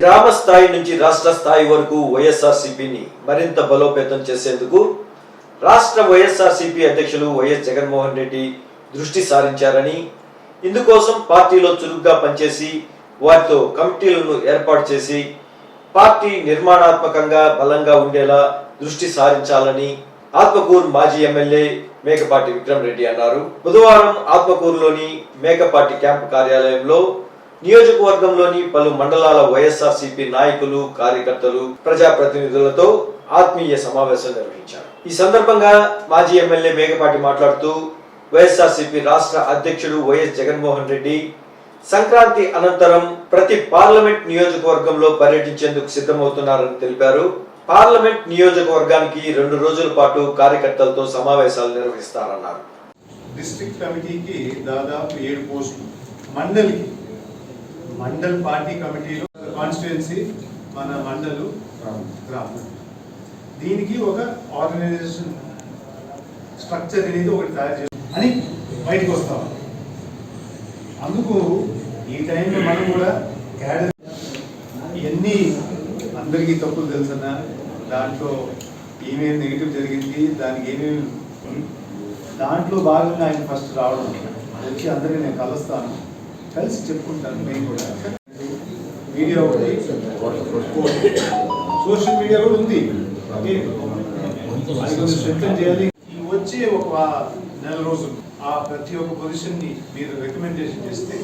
గ్రామ స్థాయి నుంచి రాష్ట్ర స్థాయి వరకు వైఎస్ఆర్సీపీని మరింత బలోపేతం చేసేందుకు రాష్ట్ర వైఎస్ఆర్సీపీ అధ్యక్షులు వైఎస్ జగన్మోహన్ రెడ్డి దృష్టి సారించారని ఇందుకోసం పార్టీలో చురుగ్గా పనిచేసి వారితో కమిటీలను ఏర్పాటు చేసి పార్టీ నిర్మాణాత్మకంగా బలంగా ఉండేలా దృష్టి సారించాలని ఆత్మకూరు మాజీ ఎమ్మెల్యే మేకపాటి విక్రమ్ రెడ్డి అన్నారు. బుధవారం ఆత్మకూరులోని మేకపాటి క్యాంపు కార్యాలయంలో నియోజకవర్గంలోని పలు మండలాల వైఎస్ఆర్సీపీ నాయకులు కార్యకర్తలు ప్రజాప్రతినిధులతో ఆత్మీయ సమావేశం నిర్వహించారు. ఈ సందర్భంగా మాజీ ఎమ్మెల్యే మేఘపాటి మాట్లాడుతూ వైఎస్ఆర్సీపీ రాష్ట్ర అధ్యక్షుడు వైఎస్ జగన్మోహన్ రెడ్డి సంక్రాంతి అనంతరం ప్రతి పార్లమెంట్ నియోజకవర్గంలో పర్యటించేందుకు సిద్ధమవుతున్నారని తెలిపారు. పార్లమెంట్ నియోజకవర్గానికి రెండు రోజుల పాటు కార్యకర్తలతో సమావేశాలు నిర్వహిస్తారన్నారు. డిస్ట్రిక్ట్ కమిటీకి దాదాపు ఏడు పోస్టులు. మండలికి మండల్ పార్టీ కమిటీలో కాన్స్టిట్యున్సీ మన మండలు గ్రామం. దీనికి ఒక ఆర్గనైజేషన్ స్ట్రక్చర్ అనేది ఒకటి తయారు చేయాలి అని బయటకు వస్తాం. అందుకు ఈ టైంలో మనం కూడా క్యాడర్ ఎన్ని అందరికీ తప్పులు తెలుసన్నా దాంట్లో ఏమేమి నెగిటివ్ జరిగింది దానికి ఏమేమి దాంట్లో భాగంగా ఆయన ఫస్ట్ రావడం. వచ్చి అందరినీ నేను కలుస్తాను. కలిసి చెప్పుకుంటాను నేను కూడా. మీడియా ఒకటి. సోషల్ మీడియా కూడా ఉంది. స్ట్రెంగ్ అది చేయాలి. వచ్చే ఒక నెల రోజులు ఆ ప్రతి ఒక్క పొజిషన్ని మీరు రికమెండేషన్ చేస్తే